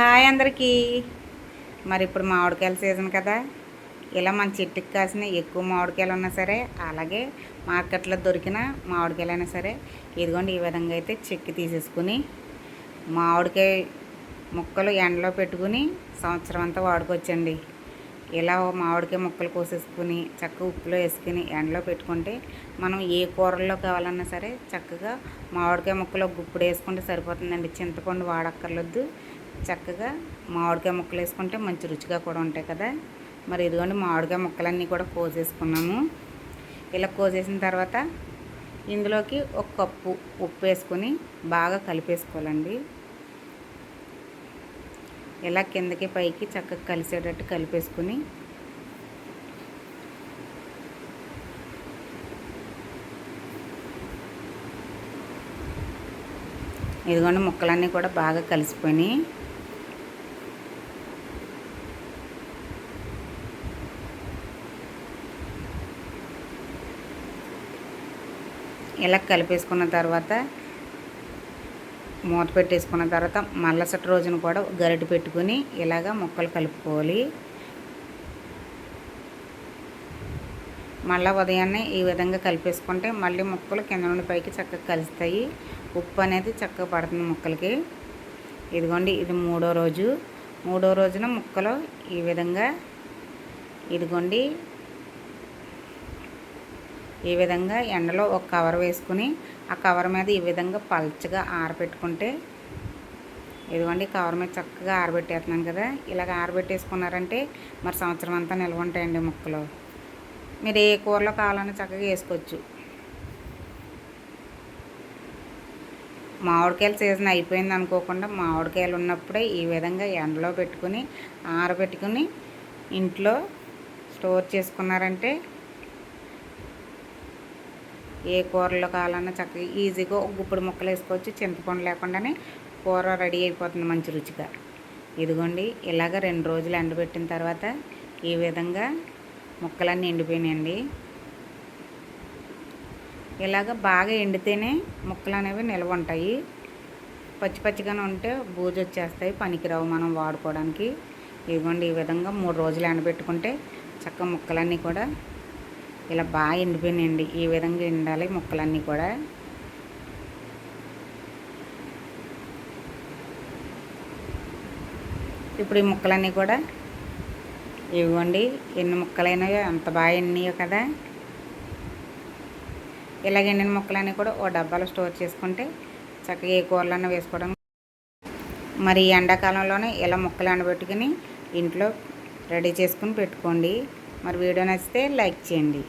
Hi అందరికీ. మరి ఇప్పుడు మామిడికాయల సీజన్ కదా. ఇలా మన చెట్టుకి కాసిన ఎక్కువ మామిడికాయలు ఉన్నా సరే అలాగే మార్కెట్లో దొరికిన మామిడికాయలు అయినా సరే ఇదిగోండి ఈ విధంగా అయితే చెక్కి తీసేసుకుని మామిడికాయ ముక్కలు ఎండలో పెట్టుకుని సంవత్సరం అంతా వాడుకోవచ్చండి. ఇలా మామిడికాయ ముక్కలు కోసేసుకుని చక్కగా ఉప్పులో వేసుకుని ఎండలో పెట్టుకుంటే మనం ఏ కూరల్లో కావాలన్నా సరే చక్కగా మామిడికాయ ముక్కలు గుప్పుడు వేసుకుంటే సరిపోతుందండి. చింతపండు వాడక్కర్లేదు చక్కగా మామిడికాయ ముక్కలు వేసుకుంటే మంచి రుచిగా కూడా ఉంటాయి కదా. మరి ఇదిగోండి మామిడికాయ ముక్కలన్నీ కూడా కోసేసుకున్నాము. ఇలా కోసేసిన తర్వాత ఇందులోకి ఒక కప్పు ఉప్పు వేసుకొని బాగా కలిపేసుకోవాలండి. ఇలా కిందకి పైకి చక్కగా కలిసేటట్టు కలిపేసుకుని ఇదిగోండి ముక్కలన్నీ కూడా బాగా కలిసిపోయినాయి. ఇలా కలిపేసుకున్న తర్వాత మూత పెట్టేసుకున్న తర్వాత మల్లసటి రోజున కూడా గరిటె పెట్టుకుని ఇలాగ ముక్కలు కలుపుకోవాలి. మళ్ళీ ఉదయాన్నే ఈ విధంగా కలిపేసుకుంటే మళ్ళీ ముక్కలు కింద నుండి పైకి చక్కగా కలుస్తాయి. ఉప్పు అనేది చక్కగా పడుతుంది ముక్కలకి. ఇదిగోండి ఇది మూడో రోజు. మూడో రోజున ముక్కలు ఈ విధంగా ఇదిగోండి ఈ విధంగా ఎండలో ఒక కవర్ వేసుకుని ఆ కవర్ మీద ఈ విధంగా పల్చగా ఆరబెట్టుకుంటే ఇదిగోండి కవర్ మీద చక్కగా ఆరబెట్టేస్తున్నాం కదా ఇలాగ ఆరబెట్టేసుకున్నారంటే మరి సంవత్సరం అంతా నిల్వ ఉంటాయండి ముక్కలు. మీరు ఏ కూరలో కావాలన్నా చక్కగా వేసుకోవచ్చు. మామిడికాయల సీజన్ అయిపోయింది అనుకోకుండా మామిడికాయలు ఉన్నప్పుడే ఈ విధంగా ఎండలో పెట్టుకుని ఆరబెట్టుకుని ఇంట్లో స్టోర్ చేసుకున్నారంటే ఏ కూరలో కావాలన్నా చక్కగా ఈజీగా గుప్పుడు ముక్కలు వేసుకోవచ్చు చింతపండు లేకుండానే కూర రెడీ అయిపోతుంది మంచి రుచిగా. ఇదిగోండి ఇలాగ రెండు రోజులు ఎండబెట్టిన తర్వాత ఈ విధంగా ముక్కలన్నీ ఎండిపోయినాయండి. ఇలాగ బాగా ఎండితేనే ముక్కలు అనేవి నిల్వ ఉంటాయి. పచ్చి పచ్చిగానే ఉంటే బూజు వచ్చేస్తాయి పనికిరావు మనం వాడుకోవడానికి. ఇదిగోండి ఈ విధంగా మూడు రోజులు ఎండబెట్టుకుంటే చక్క ముక్కలన్నీ కూడా ఇలా బాగా ఎండిపోయినాయండి. ఈ విధంగా ఎండాలి ముక్కలన్నీ కూడా. ఇప్పుడు ఈ ముక్కలన్నీ కూడా ఇవ్వండి. ఎన్ని ముక్కలైనాయో అంత బాగా ఎండినాయో కదా. ఇలాగ ఎండిన ముక్కలన్నీ కూడా ఓ డబ్బాలో స్టోర్ చేసుకుంటే చక్కగా ఏ కూరలన్నా వేసుకోవడం. మరి ఎండాకాలంలోనే ఇలా ముక్కలు ఎండబెట్టుకుని ఇంట్లో రెడీ చేసుకుని పెట్టుకోండి. మరి వీడియో నచ్చితే లైక్ చేయండి.